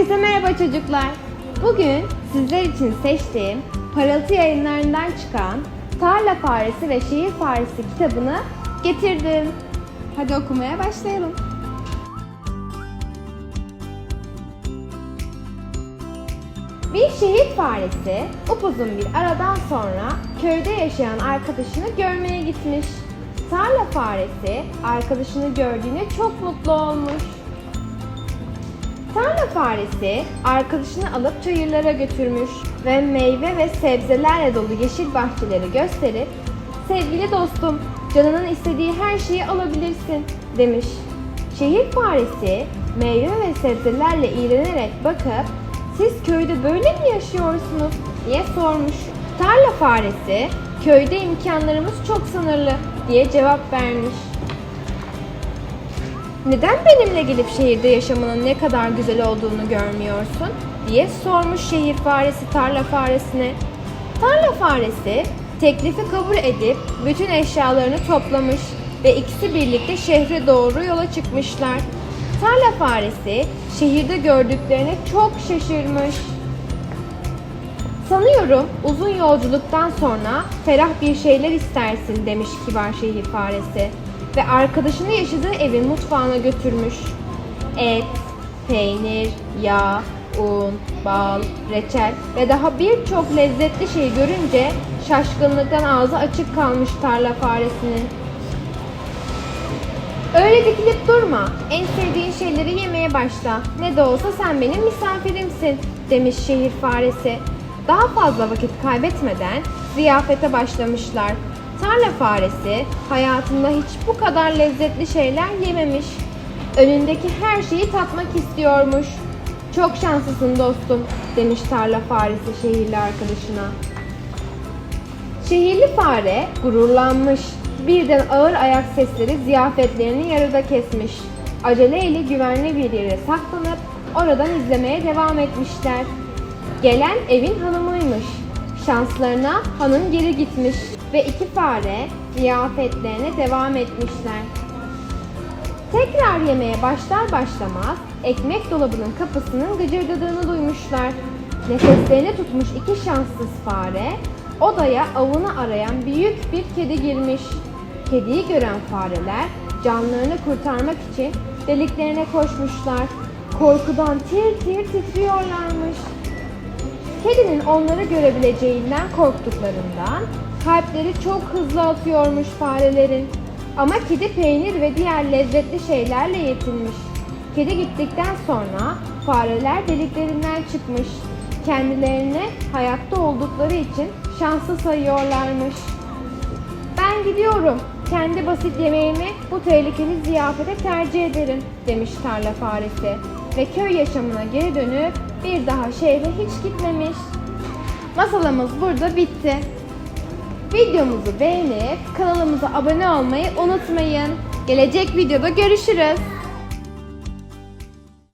Herkese merhaba çocuklar. Bugün sizler için seçtiğim Parıltı yayınlarından çıkan Tarla Faresi ve Şehir Faresi kitabını getirdim. Hadi okumaya başlayalım. Bir şehir faresi upuzun bir aradan sonra köyde yaşayan arkadaşını görmeye gitmiş. Tarla faresi arkadaşını gördüğüne çok mutlu olmuş. Tarla faresi arkadaşını alıp çayırlara götürmüş ve meyve ve sebzelerle dolu yeşil bahçeleri gösterip Sevgili dostum, canının istediği her şeyi alabilirsin demiş. Şehir faresi meyve ve sebzelerle iğrenerek bakıp siz köyde böyle mi yaşıyorsunuz diye sormuş. Tarla faresi köyde imkanlarımız çok sınırlı diye cevap vermiş. Neden benimle gelip şehirde yaşamanın ne kadar güzel olduğunu görmüyorsun? diye sormuş şehir faresi tarla faresine. Tarla faresi teklifi kabul edip bütün eşyalarını toplamış ve ikisi birlikte şehre doğru yola çıkmışlar. Tarla faresi şehirde gördüklerine çok şaşırmış. Sanıyorum uzun yolculuktan sonra ferah bir şeyler istersin demiş kibar şehir faresi ve arkadaşını yaşadığı evin mutfağına götürmüş. Et, peynir, yağ, un, bal, reçel ve daha birçok lezzetli şey görünce şaşkınlıktan ağzı açık kalmış tarla faresinin. Öyle dikilip durma. En sevdiğin şeyleri yemeye başla. Ne de olsa sen benim misafirimsin demiş şehir faresi. Daha fazla vakit kaybetmeden ziyafete başlamışlar. Tarla faresi hayatında hiç bu kadar lezzetli şeyler yememiş. Önündeki her şeyi tatmak istiyormuş. Çok şanslısın dostum demiş tarla faresi şehirli arkadaşına. Şehirli fare gururlanmış. Birden ağır ayak sesleri ziyafetlerini yarıda kesmiş. Aceleyle güvenli bir yere saklanıp oradan izlemeye devam etmişler. Gelen evin hanımıymış. Şanslarına hanım geri gitmiş ve iki fare ziyafetlerine devam etmişler. Tekrar yemeğe başlar başlamaz ekmek dolabının kapısının gıcırdadığını duymuşlar. Nefeslerini tutmuş iki şanssız fare odaya avını arayan büyük bir kedi girmiş. Kediyi gören fareler canlarını kurtarmak için deliklerine koşmuşlar. Korkudan tir tir titriyorlarmış. Kedinin onları görebileceğinden korktuklarından kalpleri çok hızlı atıyormuş farelerin. Ama kedi peynir ve diğer lezzetli şeylerle yetinmiş. Kedi gittikten sonra fareler deliklerinden çıkmış. Kendilerini hayatta oldukları için şanslı sayıyorlarmış. Ben gidiyorum. Kendi basit yemeğimi bu tehlikeli ziyafete tercih ederim demiş tarla faresi. Ve köy yaşamına geri dönüp bir daha şehre hiç gitmemiş. Masalımız burada bitti. Videomuzu beğenip kanalımıza abone olmayı unutmayın. Gelecek videoda görüşürüz.